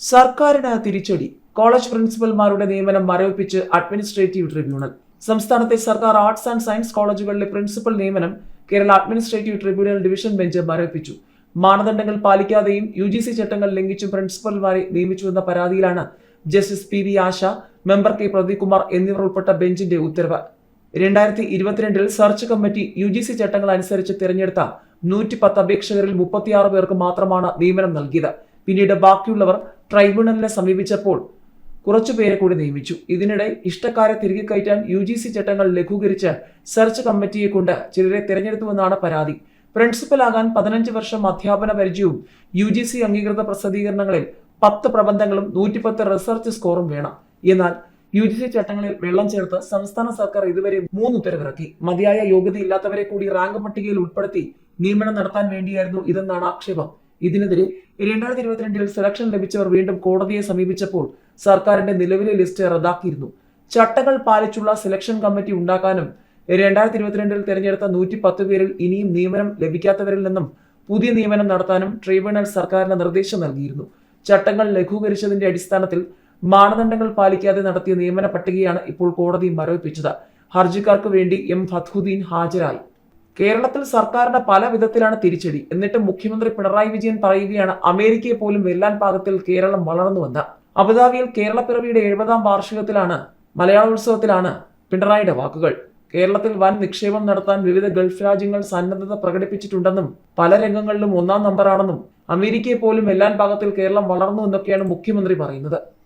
സർക്കാരിന് തിരിച്ചടി. കോളേജ് പ്രിൻസിപ്പൽമാരുടെ നിയമനം മരവിപ്പിച്ച് അഡ്മിനിസ്ട്രേറ്റീവ് ട്രിബ്യൂണൽ. സംസ്ഥാനത്തെ സർക്കാർ ആർട്സ് ആൻഡ് സയൻസ് കോളേജുകളിലെ പ്രിൻസിപ്പൽ നിയമനം Kerala administrative tribunal division bench മരവിപ്പിച്ചു. മാനദണ്ഡങ്ങൾ പാലിക്കാതെയും യു ജി സി ചട്ടങ്ങൾ ലംഘിച്ചും പ്രിൻസിപ്പൽമാരെ നിയമിച്ചുവെന്ന പരാതിയിലാണ് justice P V Asha member K Pradeep എന്നിവർ ഉൾപ്പെട്ട ബെഞ്ചിന്റെ ഉത്തരവ്. രണ്ടായിരത്തി ഇരുപത്തിരണ്ടിൽ search committee U G C ചട്ടങ്ങൾ അനുസരിച്ച് തിരഞ്ഞെടുത്ത നൂറ്റി പത്ത് അപേക്ഷകരിൽ മുപ്പത്തിയാറ് പേർക്ക് മാത്രമാണ് നിയമനം നൽകിയത്. പിന്നീട് ബാക്കിയുള്ളവർ ട്രൈബ്യൂണലിനെ സമീപിച്ചപ്പോൾ കുറച്ചു കുറച്ചുപേരെ കൂടി നിയമിച്ചു. ഇതിനിടെ ഇഷ്ടക്കാരെ തിരികെ കയറ്റാൻ യു ജി സി ചട്ടങ്ങൾ ലഘൂകരിച്ച് സെർച്ച് കമ്മിറ്റിയെ കൊണ്ട് ചിലരെ തിരഞ്ഞെടുത്തുവെന്നാണ് പരാതി. പ്രിൻസിപ്പലാകാൻ പതിനഞ്ച് വർഷം അധ്യാപന പരിചയവും യു ജി സി അംഗീകൃത പ്രസിദ്ധീകരണങ്ങളിൽ പത്ത് പ്രബന്ധങ്ങളും നൂറ്റിപ്പത്ത് റിസർച്ച് സ്കോറും വേണം. എന്നാൽ യു ജി സി ചട്ടങ്ങളിൽ വെള്ളം ചേർത്ത് സംസ്ഥാന സർക്കാർ ഇതുവരെ മൂന്ന് ഉത്തരവിറക്കി. മതിയായ യോഗ്യതയില്ലാത്തവരെ കൂടി റാങ്ക് പട്ടികയിൽ ഉൾപ്പെടുത്തി നിയമനം നടത്താൻ വേണ്ടിയായിരുന്നു ഇതെന്നാണ് ആക്ഷേപം. ഇതിനെതിരെ രണ്ടായിരത്തി ഇരുപത്തിരണ്ടിൽ സെലക്ഷൻ ലഭിച്ചവർ വീണ്ടും കോടതിയെ സമീപിച്ചപ്പോൾ സർക്കാരിന്റെ നിലവിലെ ലിസ്റ്റ് റദ്ദാക്കിയിരുന്നു. ചട്ടങ്ങൾ പാലിച്ചുള്ള സെലക്ഷൻ കമ്മിറ്റി ഉണ്ടാക്കാനും രണ്ടായിരത്തി ഇരുപത്തിരണ്ടിൽ തിരഞ്ഞെടുത്ത നൂറ്റി പത്ത് പേരിൽ ഇനിയും നിയമനം ലഭിക്കാത്തവരിൽ നിന്നും പുതിയ നിയമനം നടത്താനും ട്രിബ്യൂണൽ സർക്കാരിന് നിർദ്ദേശം നൽകിയിരുന്നു. ചട്ടങ്ങൾ ലഘൂകരിച്ചതിന്റെ അടിസ്ഥാനത്തിൽ മാനദണ്ഡങ്ങൾ പാലിക്കാതെ നടത്തിയ നിയമന പട്ടികയാണ് ഇപ്പോൾ കോടതി മരവിപ്പിച്ചത്. ഹർജിക്കാർക്ക് വേണ്ടി എം ഫത്ഹുദ്ദീൻ ഹാജരായി. കേരളത്തിൽ സർക്കാരിന്റെ പല വിധത്തിലാണ് തിരിച്ചടി. എന്നിട്ട് മുഖ്യമന്ത്രി പിണറായി വിജയൻ പറയുകയാണ് അമേരിക്കയെ പോലും വെല്ലാൻ പാകത്തിൽ കേരളം വളർന്നുവെന്ന് അബുദാബിയിൽ കേരളപ്പിറവിയുടെ എഴുപതാം വാർഷികത്തിലാണ് മലയാളോത്സവത്തിലാണ് പിണറായിയുടെ വാക്കുകൾ. കേരളത്തിൽ വൻ നിക്ഷേപം നടത്താൻ വിവിധ ഗൾഫ് രാജ്യങ്ങൾ സന്നദ്ധത പ്രകടിപ്പിച്ചിട്ടുണ്ടെന്നും പല രംഗങ്ങളിലും ഒന്നാം നമ്പറാണെന്നും അമേരിക്കയെ പോലും വെല്ലാൻ പാകത്തിൽ കേരളം വളർന്നു എന്നൊക്കെയാണ് മുഖ്യമന്ത്രി പറയുന്നത്.